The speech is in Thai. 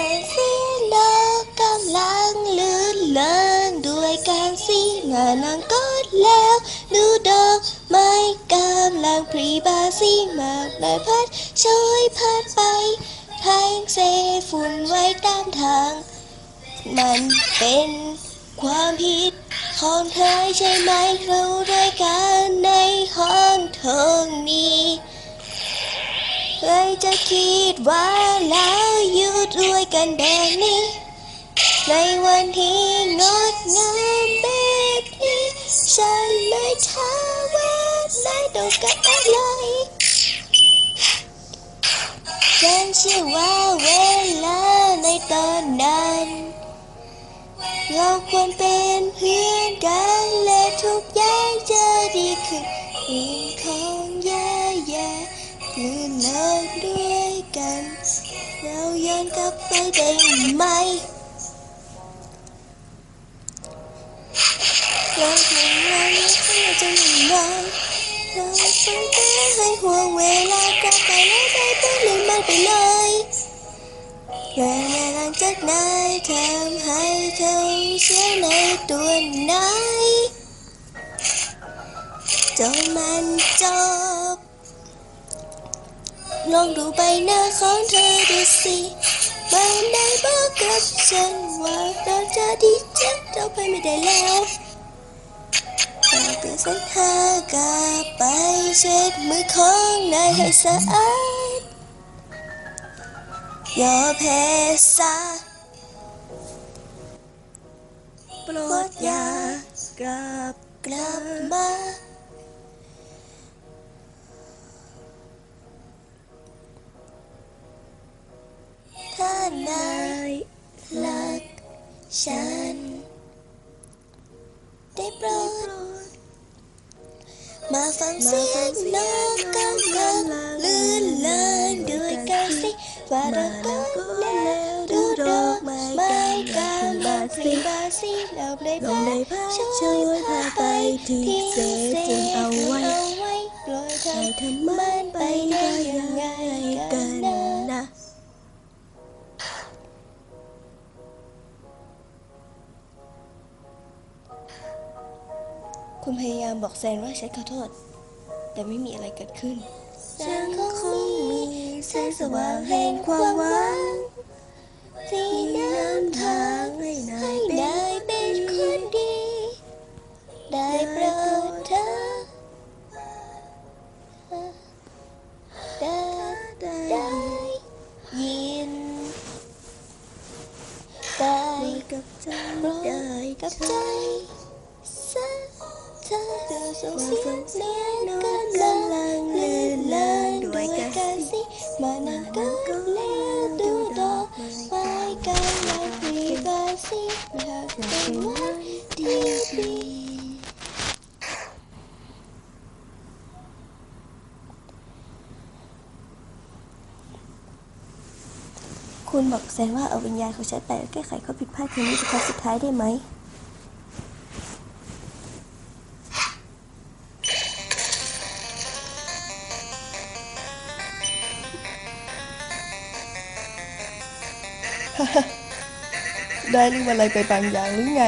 สงสีโลกกำลังลื่นเลิงด้วยการสีหน้านางก็แล้วดูดอกไม้กำลังพรีบาสีมากลอยพัดช่วยพัดไปทางเซฟุ่นไว้ตามทาง มันเป็นความผิดของเธอใช่ไหมเราด้วยกันในห้องทงนี้เคยจะคิดว่าแล้ว ด้วยกันแบบนี้ ในวันที่งดงามแบบนี้ฉันเลยถามว่านายต้อการอะไรฉันเชื่อว่าเวลาในตอนนั้นเราควรเป็นเพื่อนกันและทุกอย่างจะดีขึ้น นกลับไปได้ไหมเราทำอะไรให้เราจะหนีไหวเราต้องการให้ห่วงเวลากลับไปแล้วได้ไปลืมมันไปเลยเวลาหลังจากนั้นทำให้เธอเชื่อในตัวไหนจนมันจบ ลองดูใบหน้าของเธอดูสิมันได้บอกกับฉันว่าเราจะดีจังเราไปไม่ได้แล้วเราเปลี่ยนเส้นทางกลับไปเช็ดมือของนายให้สะอาดยอมแพ้ซะโปรดอย่ากลับกลับมา ถ้านายรักฉันได้โปรดมาฟังเสียงนกกำลังลื่นเลินด้วยกันสิว่าเรา คุณพยายามบอกแซนว่าฉันขอโทษ แต่ไม่มีอะไรเกิดขึ้น ฉันคงมีแสงสว่างแห่งความหวังที่ที่นำนำทาทางงให้นาให้ยเป็นได้เป็นคนดี ได้โปรดเธอได้ได้ได้ยินได้กับใจโปรได้ดกับใจสักเธอเธอส่งเสียงเสียงกำลังกำลังลื่ลื่นเลิเลินด้วยกันสิมานั่งกันแล้วดูดอกไม้กันแล้วพลีบานสิหากเป็นวันที่ดีคุณบอกแซนว่าเอาวิญญาณของฉันไปแก้ไขข้อผิดพลาดครั้งนี้เป็นครั้งสุดท้ายได้ไหม ได้ลืมอะไรไปบางอย่างหรือไ